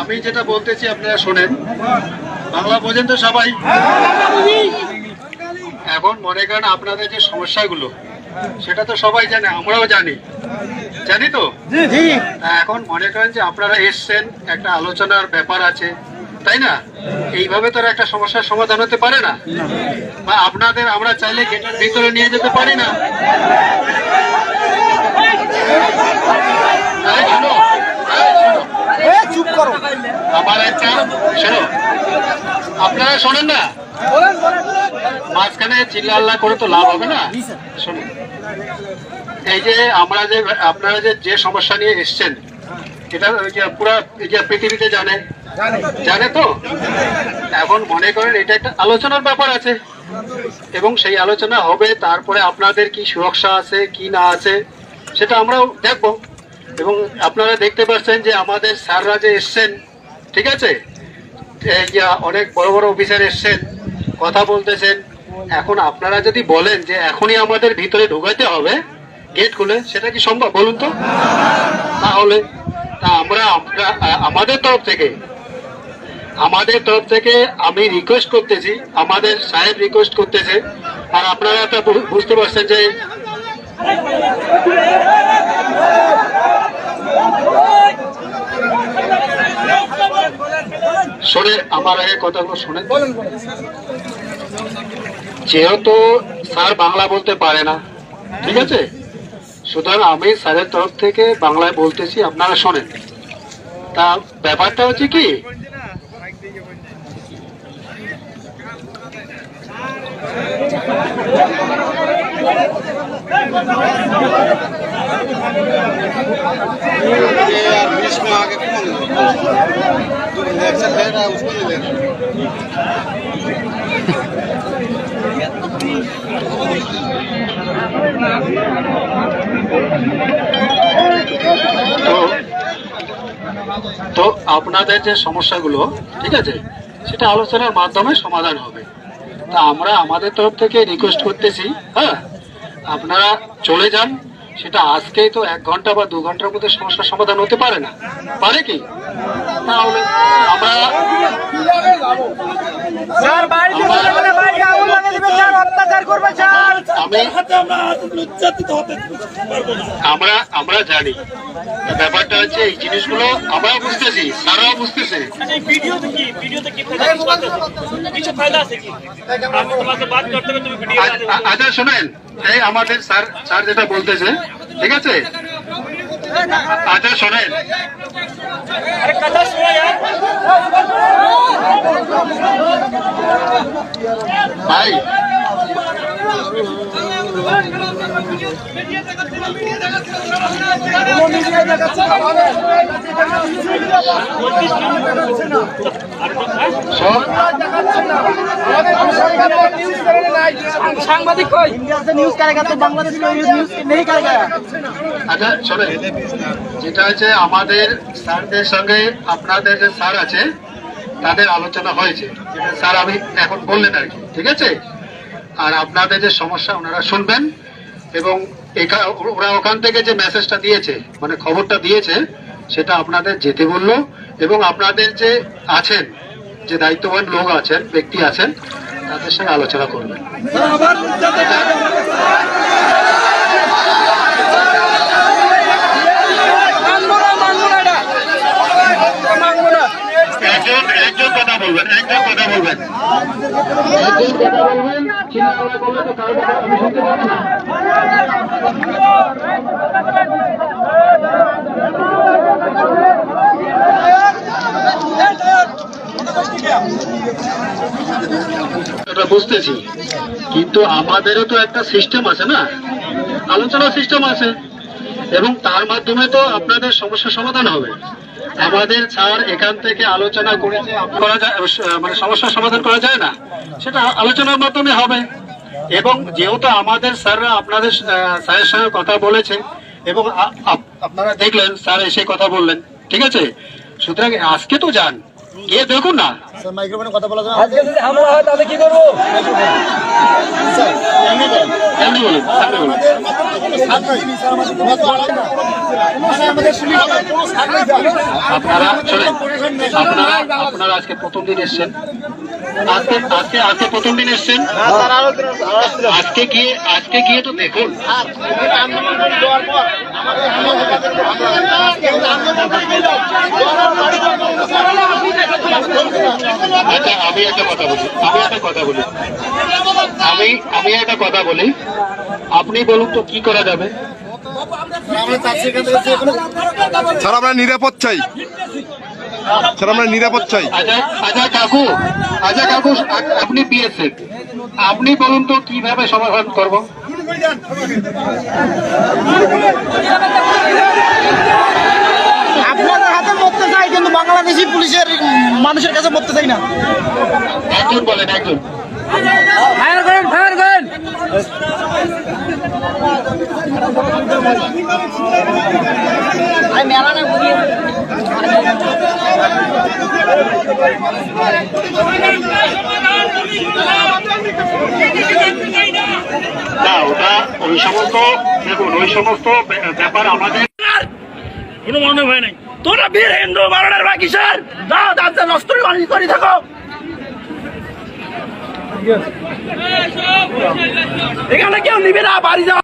আমি যেটা বলতেছি আপনারা শোনেন। বাংলা বোঝেন তো সবাই। এখন মনে করেন আপনাদের যে সমস্যাগুলো, সেটা তো সবাই জানে, আমরাও জানি। জানি তো? এখন মনে করেন যে আপনারা এসছেন একটা আলোচনার ব্যাপার আছে তাই না? এইভাবে তো একটা সমস্যার সমাধান হতে পারে না। বা আপনাদের আমরা চাইলে গেটের ভিতরে নিয়ে যেতে পারি না। শোনো, চুপ করো। আমার একটা শোনো আপনারা শোনেন না? মাঝখানে চিল্লা আল্লাহ করে তো লাভ হবে না? শুনুন এই যে আমরা যে আপনারা যে যে সমস্যা নিয়ে এসছেন এটা ওই যে পুরা পৃথিবীতে জানে? জানে। তো? এখন মনে করেন এটা একটা আলোচনার ব্যাপার আছে। এবং সেই আলোচনা হবে তারপরে আপনাদের কি সুরক্ষা আছে কি না আছে সেটা আমরাও দেখব। এবং আপনারা দেখতে পাচ্ছেন যে আমাদের স্যাররা যে এসছেন ঠিক আছে? অনেক বড় বড় অফিসার এসছেন কথা বলতেছেন। এখন আপনারা যদি বলেন যে এখনই আমাদের ভিতরে ঢোকাতে হবে গেট খুলে, সেটা কি সম্ভব? বলুন তো। তাহলে, তা আমরা আমাদের তরফ থেকে, আমাদের তরফ থেকে আমি রিকোয়েস্ট করতেছি, আমাদের সাহেব রিকোয়েস্ট করতেছে। আর আপনারা বু- বুঝতে পারছেন যে শোনে আমার আগে কথাগুলো শোনেন। যেহেতু স্যার বাংলা বলতে পারে না, ঠিক আছে? সুতরাং আমি স্যারের তরফ থেকে বাংলায় বলতেছি আপনারা শোনেন। তা ব্যাপারটা হচ্ছে কি? তো আপনাদের যে সমস্যাগুলো, ঠিক আছে, সেটা আলোচনার মাধ্যমে সমাধান হবে। তা আমরা আমাদের তরফ থেকে রিকোয়েস্ট করতেছি হ্যাঁ? আপনারা চলে যান সেটা আজকেই তো এক ঘণ্টা বা দু ঘণ্টার মধ্যে সমস্যার সমাধান হতে পারে না। পারে কি? আমরা অত্যাচার করবে স্যার। আমরা আমরা জানি। ব্যাপারটা হচ্ছে এই জিনিসগুলো আমরাও বুঝতেছি তারাও বুঝতেছে। ভিডিওতে কি ভিডিওতে কি ফায়দা কিছু আছে? কিছু ফায়দা আছে কি? আমি তোমাকে বাদ করতে হবে তুমি ভিডিও আ- আ- আচ্ছা শোনেন। এই আমাদের স্যার স্যার যেটা বলতেছে ঠিক আছে? আচ্ছা শোনেন। আরে কথা শোনা यार ভাই আচ্ছা শোনেন যেটা হচ্ছে আমাদের স্যারদের সঙ্গে আপনাদের যে স্যার আছে তাদের আলোচনা হয়েছে। স্যার আমি এখন বললেন আর কি ঠিক আছে? আর আপনাদের যে সমস্যা, ওনারা শুনবেন এবং ওরা ওখান থেকে যে মেসেজটা দিয়েছে মানে খবরটা দিয়েছে, সেটা আপনাদের যেতে বলল এবং আপনাদের যে আছেন, যে দায়িত্ববান লোক আছেন, ব্যক্তি আছেন, তাদের সঙ্গে আলোচনা করবেন একজন একজন কথা বলবেন একজন কথা বলবেন একজন কথা বলবেন চিন্তা ভাবনা বুঝতেছি। কিন্তু আমাদেরও তো একটা সিস্টেম আছে না? আলোচনা সিস্টেম আছে। এবং তার মাধ্যমে তো আপনাদের সমস্যার সমাধান হবে। আমাদের স্যার এখান থেকে আলোচনা করেছে, করা যায় মানে সমস্যার সমাধান করা যায় না। সেটা আলোচনার মাধ্যমে হবে। এবং যেহেতু আমাদের স্যাররা আপনাদের স্যারের সঙ্গে কথা বলেছে এবং আপনারা দেখলেন স্যার এসে কথা বললেন। ঠিক আছে? সুতরাং আজকে তো যান। গিয়ে দেখুন না। মাইক্রোফোনে কথা বলা আজকে যদি হামলা হয় তাহলে কি করব? সামনে বলুন। সামনে বলুন আপনারা আপনারা আপনারা আজকে প্রথম দিন এসছেন। আজকে আজকে আজকে প্রথম দিন এসছেন? আজকে গিয়ে আজকে গিয়ে তো দেখুন। আচ্ছা আমি একটা কথা বলি আমি একটা কথা বলি। আমি আমি একটা কথা বলি। আপনি বলুন তো কি করা যাবে? স্যার আমরা নিরাপদ চাই। স্যার আমরা নিরাপদ চাই। আচ্ছা কাকু আচ্ছা কাকু আপনি বিএসএফ আপনি বলুন তো কীভাবে সমাধান করব? আপনাদের হাতে মরতে চাই কিন্তু বাংলাদেশি পুলিশের মানুষের কাছে মরতে চাই না। একজন বলেন একজন। ফায়ার করেন ফায়ার করেন না কোনো মনে হয় নাই। তোরা বীর হিন্দু, বারোটার বাকি স্যার। দাও দাঁতে নষ্ট করে থাকো। এখানে কেউ নিবে না, বাড়ি যাও।